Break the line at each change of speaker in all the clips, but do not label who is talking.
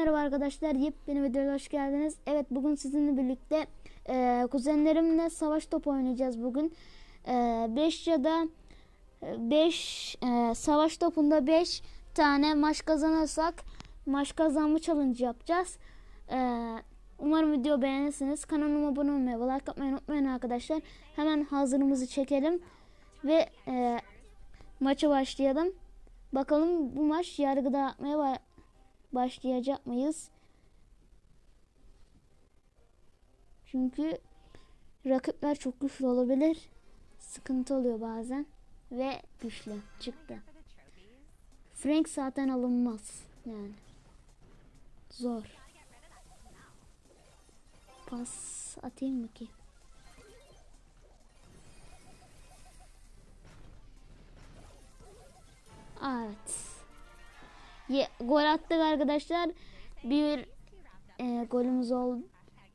merhaba arkadaşlar. Yepyeni videoya hoş geldiniz. Evet bugün sizinle birlikte e, kuzenlerimle savaş topu oynayacağız bugün. 5 ya da 5 savaş topunda 5 tane maç kazanırsak maç kazanma challenge yapacağız. E, umarım video beğenirsiniz. Kanalıma abone olmayı like atmayı unutmayın arkadaşlar. Hemen hazırımızı çekelim ve e, maça başlayalım. Bakalım bu maç yargıda atmaya başlayacak mıyız? Çünkü rakipler çok güçlü olabilir. Sıkıntı oluyor bazen. Ve güçlü çıktı. Frank zaten alınmaz. Yani. Zor. Pas atayım mı ki? Gol attık arkadaşlar. Bir e, golümüz oldu.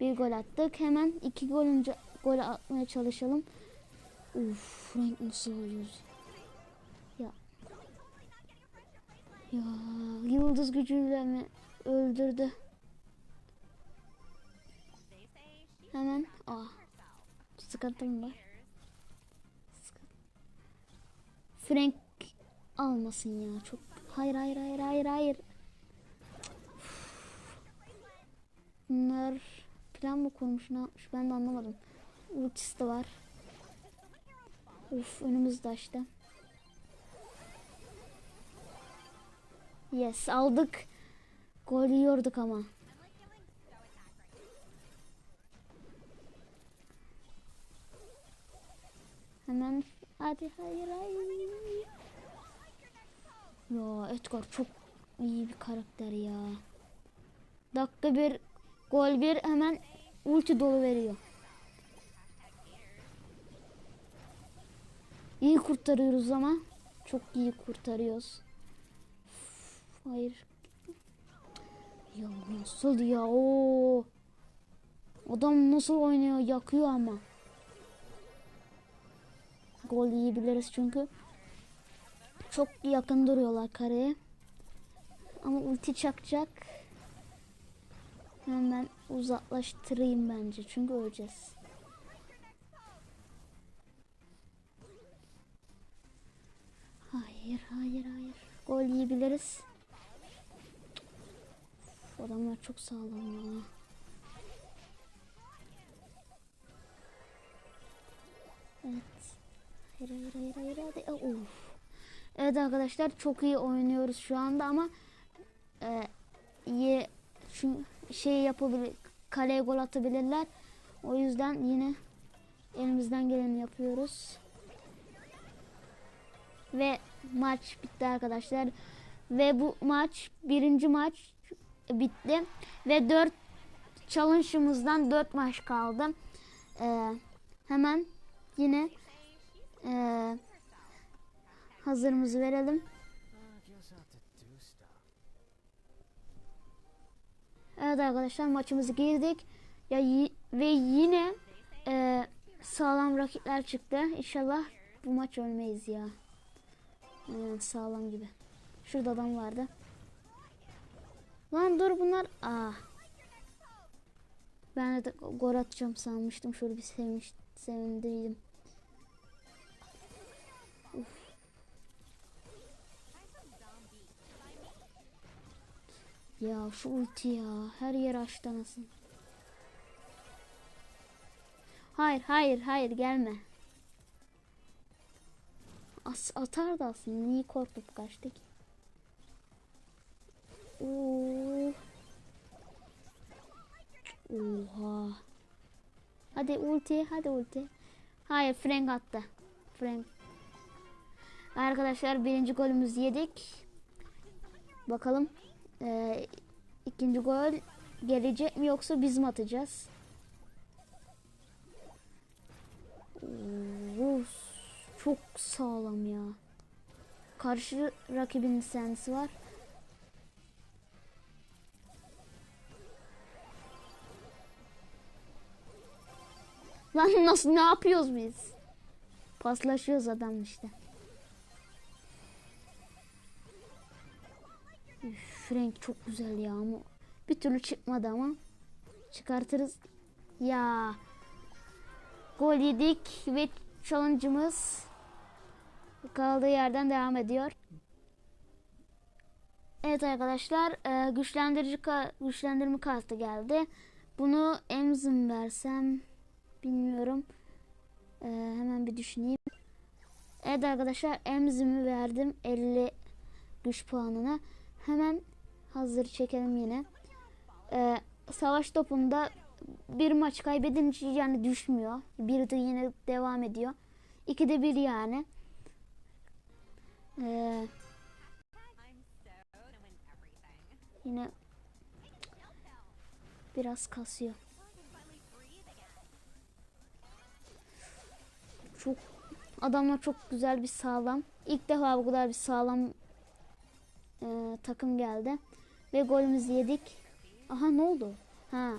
Bir gol attık. Hemen iki gol önce gol atmaya çalışalım. Uf, Frank nasıl oluyor? Ya. Ya yıldız gücüyle mi öldürdü? Hemen ah sıkıntım var. Sıkıntı. Frank almasın ya çok hayır hayır hayır hayır hayır bunlar plan mı kurmuş ne yapmış ben de anlamadım. Ultisi de var. Uf önümüzde açtı. Yes aldık. Gol yiyorduk ama. Hemen hadi hayır hayır. Ya Edgar çok iyi bir karakter ya. Dakika bir gol bir hemen ulti dolu veriyor. İyi kurtarıyoruz ama. Çok iyi kurtarıyoruz. Hayır. Ya nasıl ya o? Adam nasıl oynuyor yakıyor ama. Gol yiyebiliriz çünkü. Çok yakın duruyorlar kareye. Ama ulti çakacak. Hemen uzaklaştırayım bence. Çünkü öleceğiz. Hayır, hayır, hayır. Gol yiyebiliriz. Uf, adamlar çok sağlam ya. Evet. Hayır, hayır, hayır, hayır. Hadi. Of. Evet arkadaşlar çok iyi oynuyoruz şu anda ama e, iyi şu şey yapabilir kaleye gol atabilirler. O yüzden yine elimizden geleni yapıyoruz. Ve maç bitti arkadaşlar. Ve bu maç birinci maç bitti. Ve dört challenge'ımızdan dört maç kaldı. Ee, hemen yine eee hazırımızı verelim. Evet arkadaşlar maçımızı girdik. Ya ve yine e, sağlam rakipler çıktı. İnşallah bu maç ölmeyiz ya. Aynen sağlam gibi. Şurada adam vardı. Lan dur bunlar. Aa. Ben de gol atacağım sanmıştım. Şöyle bir sevinç, sevindiydim. Ya şu ulti ya. Her yer açtı anasını. Hayır hayır hayır gelme. As atardı aslında. Niye korkup kaçtık? Oo. Oha. Hadi ulti, hadi ulti. Hayır, Frank attı. Frank. Arkadaşlar birinci golümüzü yedik. Bakalım ee, ikinci gol gelecek mi yoksa biz mi atacağız? Oo, çok sağlam ya. Karşı rakibin sensi var. Lan nasıl ne yapıyoruz biz? Paslaşıyoruz adam işte. Üf, Frank çok güzel ya ama Bir türlü çıkmadı ama. Çıkartırız. Ya. Gol yedik ve challenge'ımız kaldığı yerden devam ediyor. Evet arkadaşlar e, güçlendirici ka- güçlendirme kartı geldi. Bunu emzim versem bilmiyorum. E, hemen bir düşüneyim. Evet arkadaşlar emzimi verdim 50 güç puanına. Hemen hazır çekelim yine. E, savaş topunda bir maç kaybedince yani düşmüyor. Bir de yine devam ediyor. İkide bir yani. Ee, yine biraz kasıyor. Çok adamlar çok güzel bir sağlam. İlk defa bu kadar bir sağlam e, takım geldi. Ve golümüzü yedik. Aha ne oldu? Ha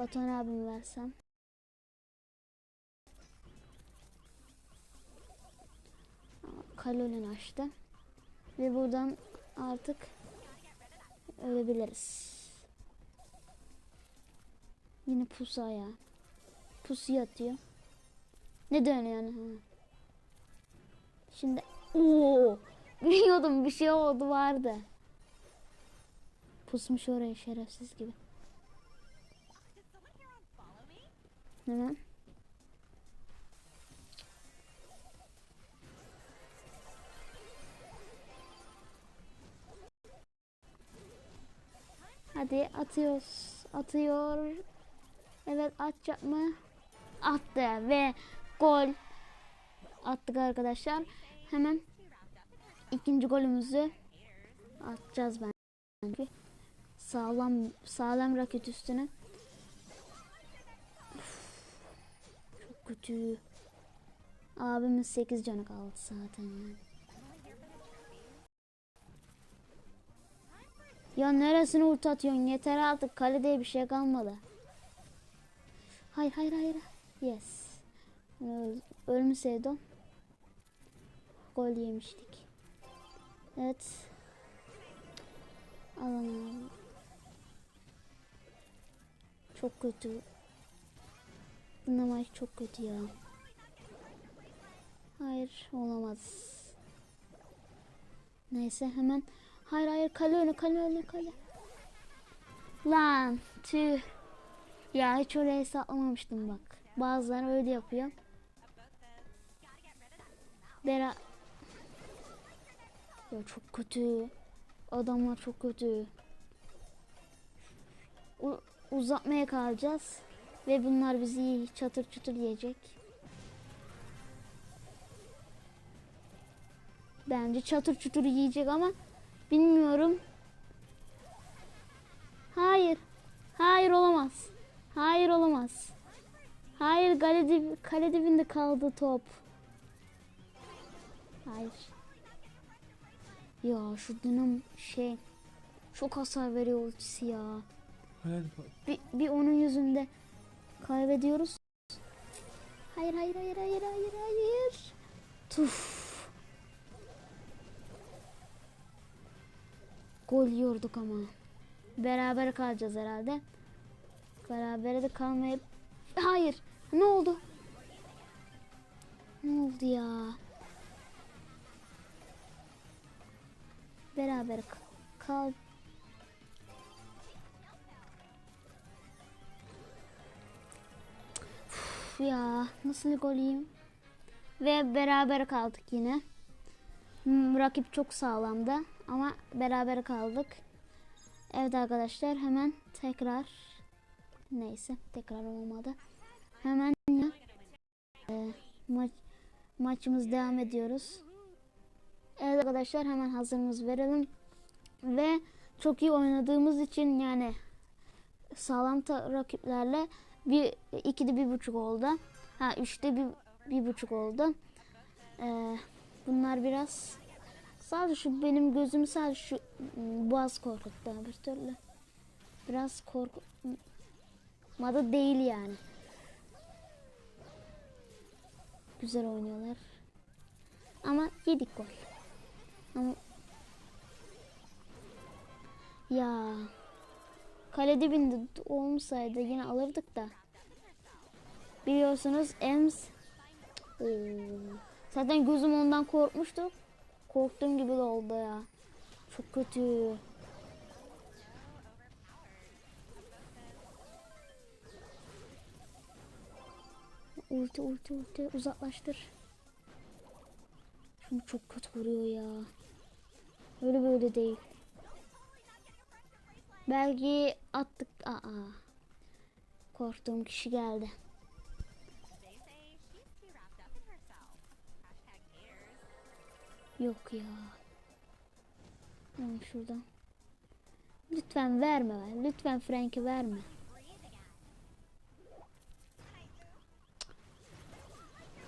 Batuhan abim versem. Kalolin açtı. Ve buradan artık ölebiliriz. Yine pusu ayağı. Pusu yatıyor. Ne dönüyor yani? Şimdi ooo biliyordum bir şey oldu vardı. Pusmuş oraya şerefsiz gibi. Hemen. Hadi atıyoruz. Atıyor. Evet atacak mı? Attı ve gol. Attık arkadaşlar. Hemen ikinci golümüzü atacağız bence. Sağlam sağlam raket üstüne. Çok kötü. Abimin 8 canı kaldı zaten yani. Ya neresini ult atıyorsun? Yeter artık. Kalede bir şey kalmadı. Hayır hayır hayır. Yes. Öl ölmeseydi o. Gol yemiştik. Evet. Abi. Çok kötü. Bunun çok kötü ya. Hayır olamaz. Neyse hemen. Hayır hayır kale önü kale önü kale. Lan tüh. Ya hiç oraya hesaplamamıştım bak. Bazıları öyle yapıyor. Bera... Ya çok kötü. Adamlar çok kötü. U- uzatmaya kalacağız. Ve bunlar bizi çatır çatır yiyecek. Bence çatır çutur yiyecek ama bilmiyorum. Hayır. Hayır olamaz. Hayır olamaz. Hayır kale, dib kale dibinde kaldı top. Hayır. Ya şu dönem şey çok hasar veriyor ultisi ya.
Hayır,
Bir, bir onun yüzünde kaybediyoruz. Hayır hayır hayır hayır hayır hayır. Tuf. Gol yiyorduk ama. Beraber kalacağız herhalde. Beraber de kalmayıp... Hayır. Ne oldu? Ne oldu ya? Beraber kal... Uf ya nasıl gol yiyeyim? Ve beraber kaldık yine. Hmm, Rakip çok sağlamdı ama beraber kaldık. Evet arkadaşlar hemen tekrar neyse tekrar olmadı. Hemen e, maç maçımız devam ediyoruz. Evet arkadaşlar hemen hazırımız verelim ve çok iyi oynadığımız için yani sağlam rakiplerle bir ikide bir buçuk oldu. Ha üçte bir, bir buçuk oldu. Ee, bunlar biraz sadece şu benim gözümü sadece şu ım, boğaz korkuttu bir türlü. Biraz korkutmadı değil yani. Güzel oynuyorlar. Ama yedik gol. Ya kale dibinde olmasaydı yine alırdık da. Biliyorsunuz Ems Oo. Zaten gözüm ondan korkmuştu. Korktuğum gibi de oldu ya. Çok kötü. Ulti ulti ulti uzaklaştır. Şunu çok kötü vuruyor ya. Öyle böyle değil. Belki attık. Aa. Korktuğum kişi geldi. Yok ya. Hemen şuradan. Lütfen verme. Lütfen Frank'i verme.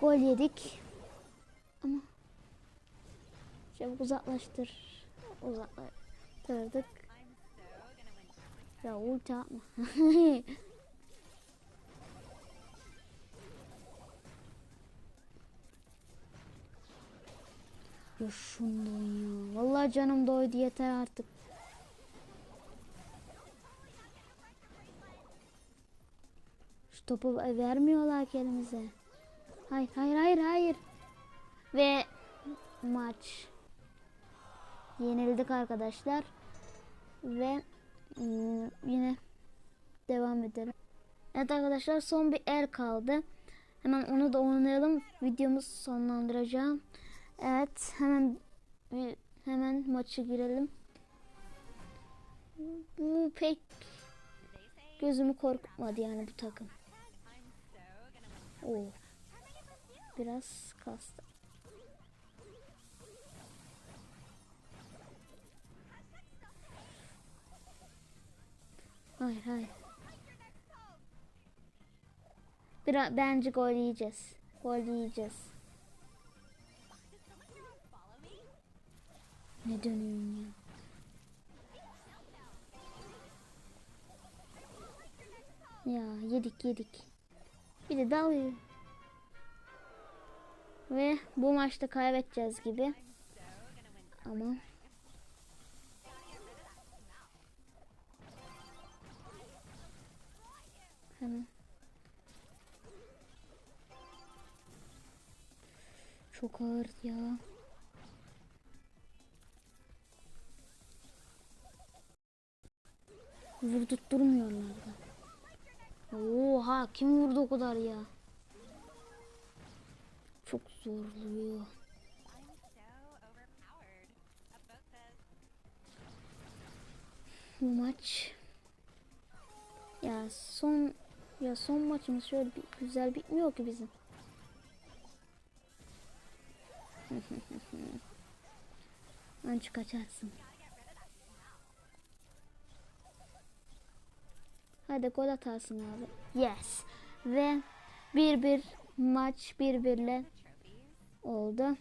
Gol yedik. Ama çabuk uzaklaştır. Uzaklaştırdık. Ya ulti atma. ya şundan ya. Vallahi canım doydu yeter artık. Şu topu vermiyorlar ki elimize. Hayır hayır hayır hayır. Ve maç yenildik arkadaşlar. Ve ım, yine devam edelim. Evet arkadaşlar son bir el kaldı. Hemen onu da oynayalım. Videomuzu sonlandıracağım. Evet hemen hemen maçı girelim. Bu pek gözümü korkutmadı yani bu takım. Oo. Biraz kastı. Hayır hayır. Biraz bence gol yiyeceğiz. Gol yiyeceğiz. Ne dönüyorsun ya? Ya yedik yedik. Bir de dalıyor. Ve bu maçta kaybedeceğiz gibi. Ama hemen çok ağır ya. Vurdurtturmuyorlar da. Oha kim vurdu o kadar ya? Çok zorluyor. Bu maç ya son ya son maçımız şöyle bir güzel bitmiyor ki bizim. Anca kaçarsın. Hadi gol atarsın abi. Yes. Ve bir bir maç bir birle oldu.